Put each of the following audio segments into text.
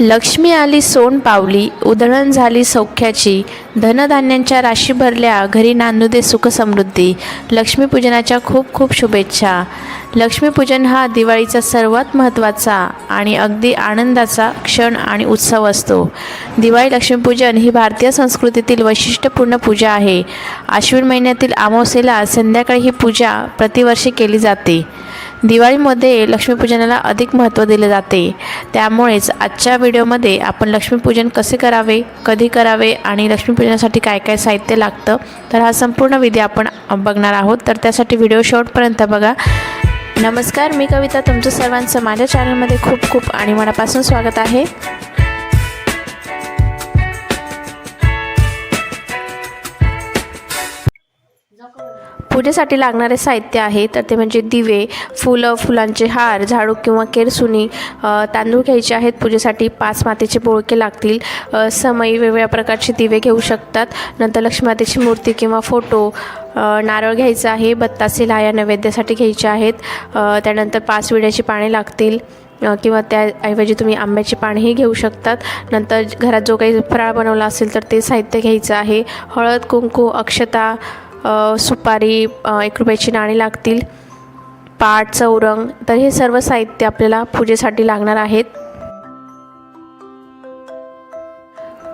लक्ष्मी आली सोन पावली उधळण झाली सौख्याची धनधान्यांच्या राशी भरल्या घरी नांदू दे सुखसमृद्धी लक्ष्मीपूजनाच्या खूप खूप शुभेच्छा. लक्ष्मीपूजन हा दिवाळीचा सर्वात महत्त्वाचा आणि अगदी आनंदाचा क्षण आणि उत्सव असतो. दिवाळी लक्ष्मीपूजन ही भारतीय संस्कृतीतील वैशिष्ट्यपूर्ण पूजा आहे. आश्विन महिन्यातील अमावस्येला संध्याकाळी ही पूजा प्रतिवर्षी केली जाते. दिवाळीमध्ये लक्ष्मीपूजनाला अधिक महत्त्व दिले जाते. त्यामुळेच आजच्या व्हिडिओमध्ये आपण लक्ष्मीपूजन कसे करावे कधी करावे आणि लक्ष्मीपूजनासाठी काय काय साहित्य लागतं तर हा संपूर्ण विधी आपण बघणार आहोत. तर त्यासाठी व्हिडिओ शेवटपर्यंत बघा. नमस्कार मी कविता. तुमचं सर्वांचं माझ्या चॅनलमध्ये खूप खूप आणि मनापासून स्वागत आहे. पूजेसाठी लागणारे साहित्य आहे तर ते म्हणजे दिवे फुलं फुलांचे हार झाडू किंवा केरसुनी तांदूळ घ्यायचे आहेत. पूजेसाठी पाच मातेचे बोळके लागतील. समयी वेगवेगळ्या प्रकारचे दिवे घेऊ शकतात. नंतर लक्ष्मीमातेची मूर्ती किंवा फोटो नारळ घ्यायचा आहे. बत्तासे लाया नैवेद्यासाठी घ्यायच्या आहेत. त्यानंतर पाच विड्याची पाने लागतील. किंवा त्याऐवजी तुम्ही आंब्याची पानेही घेऊ शकतात. नंतर घरात जो काही फराळ बनवला असेल तर ते साहित्य घ्यायचं आहे. हळद कुंकू अक्षता सुपारी एक रुपयाची नाणी लागतील. पाट चौरंग तर हे सर्व साहित्य आपल्याला पूजेसाठी लागणार आहेत.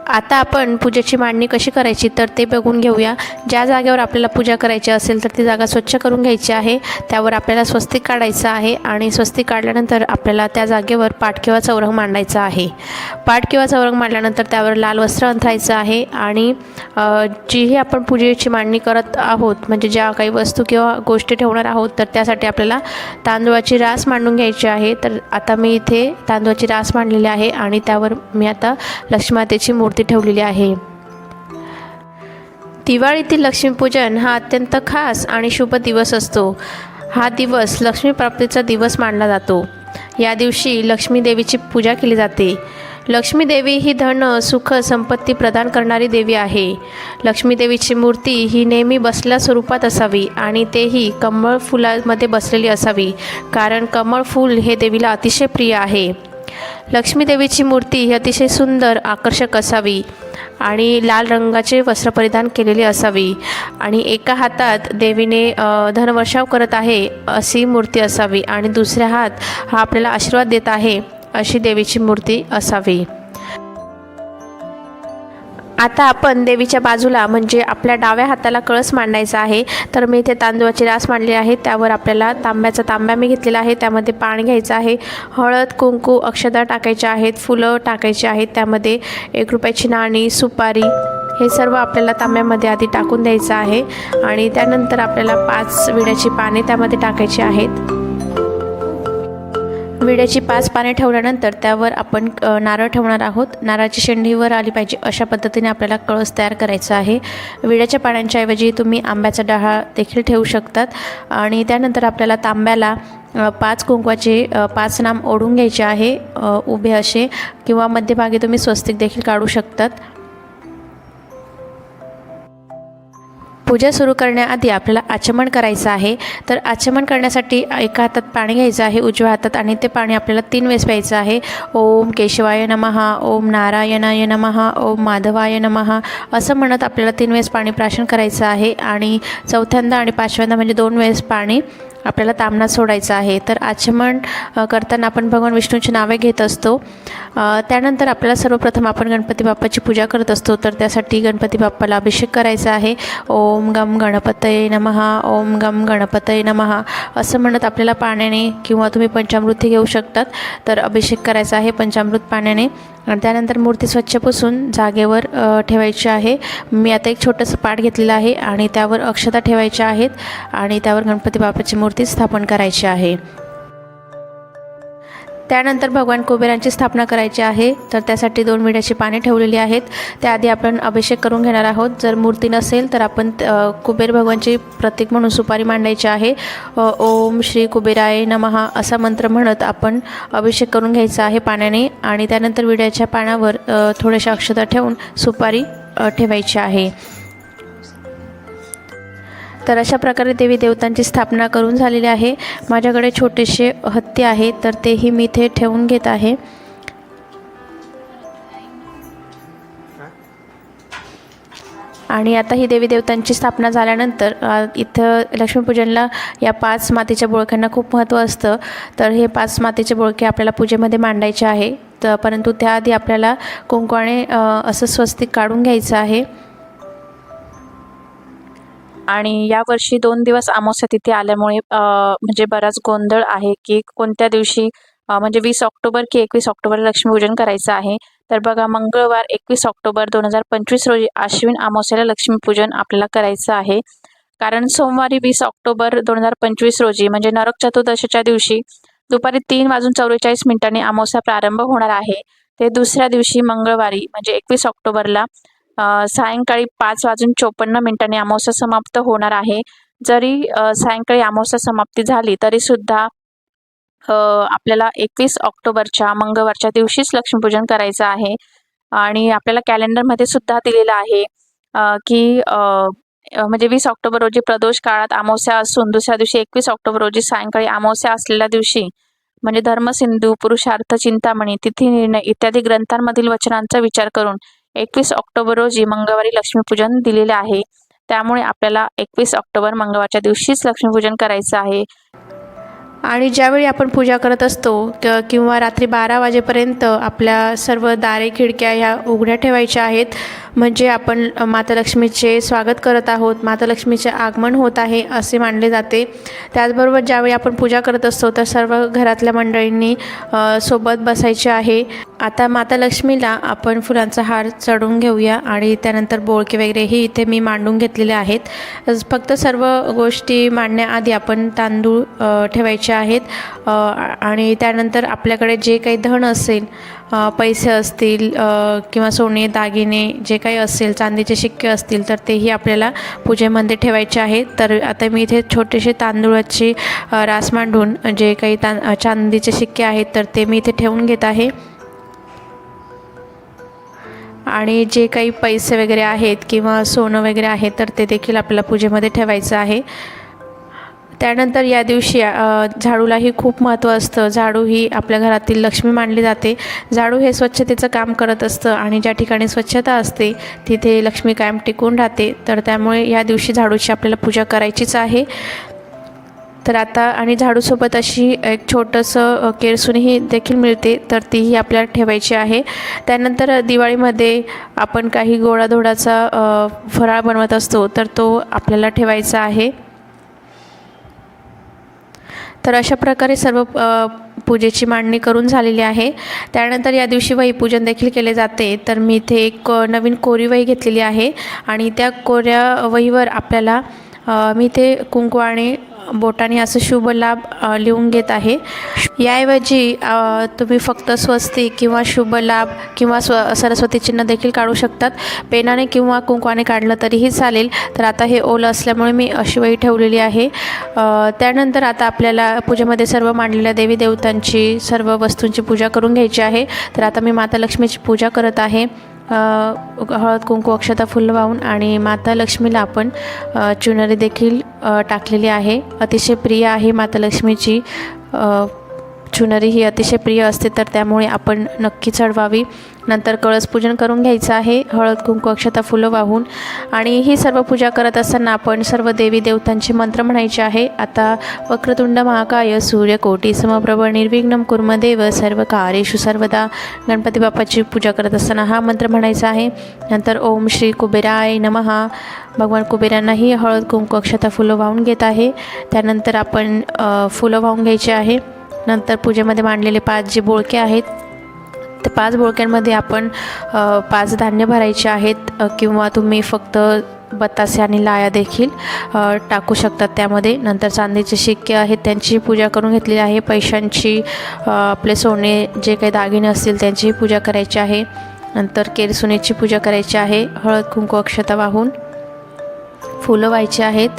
आता आपण पूजेची मांडणी कशी करायची तर ते बघून घेऊया. ज्या जागेवर आपल्याला पूजा करायची असेल तर ती जागा स्वच्छ करून घ्यायची आहे. त्यावर आपल्याला स्वस्तिक काढायचं आहे आणि स्वस्तिक काढल्यानंतर आपल्याला त्या जागेवर पाठ किंवा चौरंग मांडायचा आहे. पाठ किंवा चौरंग मांडल्यानंतर त्यावर लाल वस्त्र अंथरायचं आहे आणि जीही आपण पूजेची मांडणी करत आहोत म्हणजे ज्या काही वस्तू किंवा गोष्टी ठेवणार आहोत तर त्यासाठी आपल्याला तांदूळाची रास मांडून घ्यायची आहे. तर आता मी इथे तांदूळाची रास मांडलेली आहे आणि त्यावर मी आता लक्ष्मातेची मूर्ती मूर्ती ठेवलेली आहे. दिवाळीतील लक्ष्मीपूजन हा अत्यंत खास आणि शुभ दिवस असतो. हा दिवस लक्ष्मीप्राप्तीचा दिवस मानला जातो. या दिवशी लक्ष्मी देवीची पूजा केली जाते. लक्ष्मी देवी ही धन सुख संपत्ती प्रदान करणारी देवी आहे. लक्ष्मी देवीची मूर्ती ही नेहमी बसल्या स्वरूपात असावी आणि तेही कमळ फुलामध्ये बसलेली असावी. कारण कमळ फूल हे देवीला अतिशय प्रिय आहे. लक्ष्मी देवीची मूर्ती ही अतिशय सुंदर आकर्षक असावी आणि लाल रंगाचे वस्त्र परिधान केलेले असावी. आणि एका हातात देवीने धनवर्षाव करत आहे अशी मूर्ती असावी आणि दुसऱ्या हात हा आपल्याला आशीर्वाद देत आहे अशी देवीची मूर्ती असावी. आता आपण देवीच्या बाजूला म्हणजे आपल्या डाव्या हाताला कळस मांडायचा आहे तर मी इथे तांदूळाची रास मांडली आहे त्यावर आपल्याला तांब्याचा तांब्या मी घेतलेला आहे त्यामध्ये पाणी घ्यायचं आहे हळद कुंकू अक्षदा टाकायच्या आहेत फुलं टाकायची आहेत त्यामध्ये एक रुपयाची नाणी सुपारी हे सर्व आपल्याला तांब्यामध्ये आधी टाकून द्यायचं आहे आणि त्यानंतर आपल्याला पाच विड्याची पाने त्यामध्ये टाकायची आहेत. विड्याची पाच पाने ठेवल्यानंतर त्यावर आपण नारळ ठेवणार आहोत. नारळाची शेंडीवर आली पाहिजे अशा पद्धतीने आपल्याला कळस तयार करायचा आहे. विड्याच्या पानांच्या ऐवजी तुम्ही आंब्याचा डहाळ देखील ठेवू शकतात. आणि त्यानंतर आपल्याला तांब्याला पाच कुंकवाचे पाच नाम ओढून घ्यायचे आहे उभे असे. किंवा मध्यभागी तुम्ही स्वस्तिक देखील काढू शकतात. पूजा सुरू करण्याआधी आपल्याला आचमन करायचं आहे. तर आचमन करण्यासाठी एका हातात पाणी घ्यायचं आहे उजव्या हातात आणि ते पाणी आपल्याला तीन वेळेस प्यायचं आहे. ओम केशवाय नमहा ओम नारायणाय नमहा ओम माधवाय नमहा असं म्हणत आपल्याला तीन वेळेस पाणी प्राशन करायचं आहे. आणि चौथ्यांदा आणि पाचव्यांदा म्हणजे दोन वेळेस पाणी आपल्याला तामणात सोडायचा आहे. तर आचमन करताना आपण भगवान विष्णूची नावे घेत असतो. त्यानंतर आपल्याला सर्वप्रथम आपण गणपती बाप्पाची पूजा करत असतो. तर त्यासाठी गणपती बाप्पाला अभिषेक करायचा आहे. ओम गम गणपतये नमहा ओम गम गणपतये नमहा असं म्हणत आपल्याला पाण्याने किंवा तुम्ही पंचामृती घेऊ शकतात. तर अभिषेक करायचा आहे पंचामृत पाण्याने. आणि त्यानंतर मूर्ती स्वच्छ पुसून जागेवर ठेवायची आहे. मी आता एक छोटंसं पाट घेतलेलं आहे आणि त्यावर अक्षता ठेवायच्या आहेत आणि त्यावर गणपती बाप्पाची मूर्ती स्थापन करायची आहे. त्यानंतर भगवान कुबेरांची स्थापना करायची आहे. तर त्यासाठी दोन विड्याची पाने ठेवलेली आहेत. त्याआधी आपण अभिषेक करून घेणार आहोत. जर मूर्ती नसेल तर आपण कुबेर भगवानची प्रतीक म्हणून सुपारी मांडायची आहे. ओम श्री कुबेराय नमहा असा मंत्र म्हणत आपण अभिषेक करून घ्यायचा आहे पाण्याने. आणि त्यानंतर विड्याच्या पानावर थोड्याशा अक्षता ठेवून सुपारी ठेवायची आहे. तर अशा प्रकारे देवी देवतांची स्थापना करून झालेली आहे. माझ्याकडे छोटेसे हत्ती आहे तर तेही मी इथे ठेवून घेत आहे. आणि आता ही देवी देवतांची स्थापना झाल्यानंतर इथं लक्ष्मीपूजनला या पाच मातीच्या बोळख्यांना खूप महत्त्व असतं. तर हे पाच मातीचे बोळखे आपल्याला पूजेमध्ये मांडायचे आहे. तर परंतु त्याआधी आपल्याला कुंकवाने असं स्वस्तिक काढून घ्यायचं आहे. आणि यावर्षी दोन दिवस अमावस्या तिथे आल्यामुळे म्हणजे बराच गोंधळ आहे की कोणत्या दिवशी म्हणजे वीस ऑक्टोबर की एकवीस ऑक्टोबरला लक्ष्मीपूजन करायचं आहे. तर बघा मंगळवार एकवीस ऑक्टोबर दोन हजार पंचवीस रोजी आश्विन अमावस्याला लक्ष्मीपूजन आपल्याला करायचं आहे. कारण सोमवारी वीस ऑक्टोबर दोन हजार पंचवीस रोजी म्हणजे नरक चतुर्दशीच्या दिवशी दुपारी तीन वाजून चौवेचाळीस मिनिटांनी अमावस्या प्रारंभ होणार आहे. ते दुसऱ्या दिवशी मंगळवारी म्हणजे एकवीस ऑक्टोबरला सायंकाळी पाच वाजून चोपन्न मिनिटांनी अमावस्या समाप्त होणार आहे. जरी सायंकाळी अमावस्या समाप्ती झाली तरी सुद्धा आपल्याला एकवीस ऑक्टोबरच्या मंगळवारच्या दिवशीच लक्ष्मीपूजन करायचं आहे. आणि आपल्याला कॅलेंडरमध्ये सुद्धा दिलेलं आहे की म्हणजे वीस ऑक्टोबर रोजी प्रदोष काळात अमावस्या असून दुसऱ्या दिवशी एकवीस ऑक्टोबर रोजी सायंकाळी अमावस्या असलेल्या दिवशी म्हणजे धर्मसिंधू पुरुषार्थ चिंतामणी तिथी निर्णय इत्यादी ग्रंथांमधील वचनांचा विचार करून एकवीस ऑक्टोबर रोजी मंगळवारी लक्ष्मीपूजन दिलेले आहे. त्यामुळे आपल्याला एकवीस ऑक्टोबर मंगळवारच्या दिवशीच लक्ष्मीपूजन करायचं आहे. आणि ज्यावेळी आपण पूजा करत असतो क किंवा रात्री बारा वाजेपर्यंत आपल्या सर्व दारे खिडक्या ह्या उघड्या ठेवायच्या आहेत. म्हणजे आपण माता लक्ष्मीचे स्वागत करत आहोत माता लक्ष्मीचे आगमन होत आहे असे मानले जाते. त्याचबरोबर ज्यावेळी आपण पूजा करत असतो तर सर्व घरातल्या मंडळींनी सोबत बसायचे आहे. आता माता लक्ष्मीला आपण फुलांचा हार चढवून घेऊया आणि त्यानंतर बोळके वगैरेही इथे मी मांडून घेतलेले आहेत. फक्त सर्व गोष्टी मांडण्याआधी आपण तांदूळ ठेवायचे आहेत. आणि त्यानंतर आपल्याकडे जे काही धन असेल पैसे असतील किंवा सोने दागिने जे काही असेल चांदीचे शिक्के असतील तर तेही आपल्याला पूजेमध्ये ठेवायचे आहेत. तर आता मी इथे छोटेसे तांदूळाची रास मांडून जे काही तां चांदीचे शिक्के आहेत तर ते मी इथे ठेवून घेत आहे. आणि जे काही पैसे वगैरे आहेत किंवा सोनं वगैरे आहे तर ते देखील आपल्याला पूजेमध्ये ठेवायचं आहे. त्यानंतर या दिवशी झाडूलाही खूप महत्त्व असतं. झाडू ही आपल्या घरातील लक्ष्मी मानली जाते. झाडू हे स्वच्छतेचं काम करत असतं आणि ज्या ठिकाणी स्वच्छता असते तिथे लक्ष्मी कायम टिकून राहते. तर त्यामुळे या दिवशी झाडूची आपल्याला पूजा करायचीच आहे. तर आता आणि झाडूसोबत अशी एक छोटंसं अ, देखील मिळते तर तीही आपल्याला ठेवायची आहे. त्यानंतर दिवाळीमध्ये आपण काही गोडाधोडाचा फराळ बनवत असतो तर तो आपल्याला ठेवायचा आहे. तर अशा प्रकारे सर्व पूजेची मांडणी करून झालेली आहे. त्यानंतर या दिवशी वहीपूजन देखील केले जाते. तर मी इथे एक नवीन कोरी वही घेतलेली आहे आणि त्या कोऱ्या वहीवर आपल्याला मी इथे कुंकू आणि बोटाने असं शुभ लाभ लिहून घेत आहे. याऐवजी तुम्ही फक्त स्वस्ती किंवा शुभ लाभ किंवा स्व सरस्वती चिन्ह देखील काढू शकतात. पेनाने किंवा कुंकवाने काढलं तरीही चालेल. तर आता हे ओलं असल्यामुळे मी अशी वही ठेवलेली आहे. त्यानंतर आता आपल्याला पूजेमध्ये सर्व मांडलेल्या देवी देवतांची सर्व वस्तूंची पूजा करून घ्यायची आहे. तर आता मी माता लक्ष्मीची पूजा करत आहे. हळद कुंकू अक्षता फुल वाहून आणि माता लक्ष्मीला आपण चुनरी देखील टाकलेली आहे. अतिशय प्रिय आहे माता लक्ष्मीची. चुनरी ही अतिशय प्रिय असते तर त्यामुळे आपण नक्की चढवावी. नंतर कळस पूजन करून घ्यायचं आहे. हळद कुंकू अक्षता फुलं वाहून. आणि ही सर्व पूजा करत असताना आपण सर्व देवी देवतांचे मंत्र म्हणायचे आहे. आता वक्रतुंड महाकाय सूर्यकोटी समप्रभ निर्विघ्नम कुर्मदेव सर्व कार्येषु सर्वदा. गणपती बाप्पाची पूजा करत असताना हा मंत्र म्हणायचा आहे. नंतर ओम श्री कुबेराय नमहा भगवान कुबेरांनाही हळद कुंकू अक्षता फुलं वाहून घेत आहे. त्यानंतर आपण फुलं वाहून घ्यायची आहे. नंतर पूजेमध्ये मांडलेले पाच जे बोळके आहेत तर पाच बोळक्यांमध्ये आपण पाच धान्य भरायचे आहेत किंवा तुम्ही फक्त बतासे आणि लाया देखील टाकू शकतात त्यामध्ये. नंतर चांदीचे शिक्के आहेत त्यांची पूजा करून घेतलेली आहे. पैशांची आपले सोने जे काही दागिने असतील त्यांचीही पूजा करायची आहे. नंतर केरसुनेची पूजा करायची आहे. हळद कुंकू अक्षता वाहून फुलं व्हायची आहेत.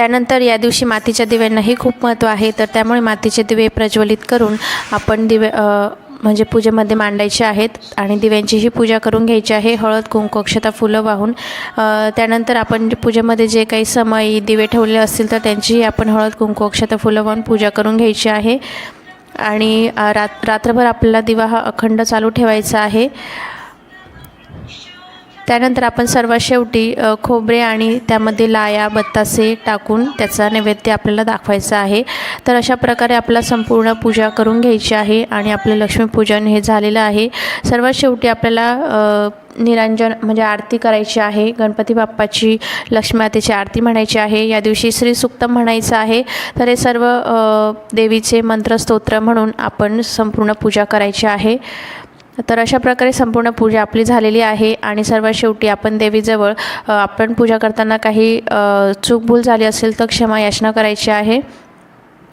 त्यानंतर या दिवशी मातीच्या दिव्यांनाही खूप महत्त्व आहे. तर त्यामुळे मातीचे दिवे प्रज्वलित करून आपण दिवे म्हणजे पूजेमध्ये मांडायचे आहेत आणि दिव्यांचीही पूजा करून घ्यायची आहे. हळद कुंकू अक्षता फुलं वाहून त्यानंतर आपण पूजेमध्ये जे काही समय दिवे ठेवले असतील तर त्यांचीही आपण हळद कुंकू अक्षता फुलं वाहून पूजा करून घ्यायची आहे. आणि रात रात्रभर आपल्याला दिवा हा अखंड चालू ठेवायचा आहे. त्यानंतर आपण सर्वात शेवटी खोबरे आणि त्यामध्ये लाया बत्तासे टाकून त्याचा नैवेद्य आपल्याला दाखवायचा आहे. तर अशा प्रकारे आपल्याला संपूर्ण पूजा करून घ्यायची आहे आणि आपलं लक्ष्मीपूजन हे झालेलं आहे. सर्वात शेवटी आपल्याला निरांजन म्हणजे आरती करायची आहे. गणपती बाप्पाची लक्ष्मी मातेची आरती म्हणायची आहे. या दिवशी श्री सुक्तम म्हणायचं आहे. तर हे सर्व देवीचे मंत्रस्तोत्र म्हणून आपण संपूर्ण पूजा करायची आहे. तर अशा प्रकारे संपूर्ण पूजा आपली झालेली आहे आणि सर्वात शेवटी आपण देवीजवळ आपण पूजा करताना काही चूक चूकभूल झाली असेल तर क्षमा याचना करायची आहे.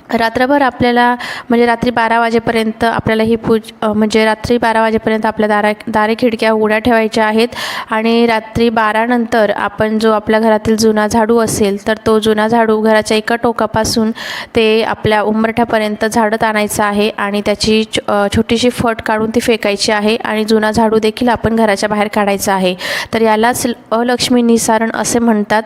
रात्रभर आपल्याला म्हणजे रात्री बारा वाजेपर्यंत आपल्याला ही पूज म्हणजे रात्री बारा वाजेपर्यंत आपल्या दारा दारे खिडक्या उघड्या ठेवायच्या आहेत आणि रात्री बारानंतर आपण जो आपल्या घरातील जुना झाडू असेल तर तो जुना झाडू घराच्या एका टोकापासून ते आपल्या उंबरठ्यापर्यंत झाडत आणायचं आहे आणि त्याची छोटीशी फट काढून ती फेकायची आहे आणि जुना झाडू देखील आपण घराच्या बाहेर काढायचा आहे. तर यालाच अलक्ष्मी निसारण असे म्हणतात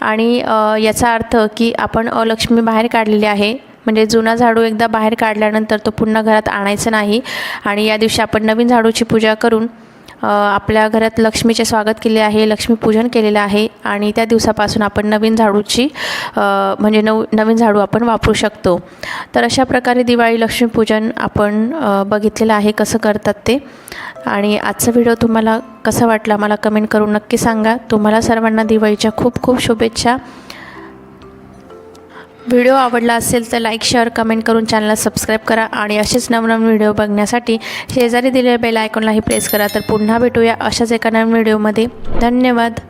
आणि याचा अर्थ की आपण अलक्ष्मी बाहेर काढलेली आहे म्हणजे जुना झाडू एकदा बाहेर काढल्यानंतर तो पुन्हा घरात आणायचा नाही. आणि या दिवशी आपण नवीन झाडूची पूजा करून आपल्या घरात लक्ष्मीचे स्वागत केले आहे लक्ष्मीपूजन केलेलं आहे आणि त्या दिवसापासून आपण नवीन झाडूची म्हणजे नव नवीन झाडू आपण वापरू शकतो. तर अशा प्रकारे दिवाळी लक्ष्मीपूजन आपण बघितलेलं आहे कसं करतात ते. आणि आजचा व्हिडिओ तुम्हाला कसा वाटला मला कमेंट करून नक्की सांगा. तुम्हाला सर्वांना दिवाळीच्या खूप खूप शुभेच्छा. व्हिडिओ आवडला असेल तर लाईक शेअर कमेंट करून चॅनलला सबस्क्राईब करा आणि असेच नवनवीन व्हिडिओ बघण्यासाठी शेजारी दिलेल्या बेल आयकॉनलाही प्रेस करा. तर पुन्हा भेटूया अशाच एका नवीन व्हिडिओमध्ये. धन्यवाद.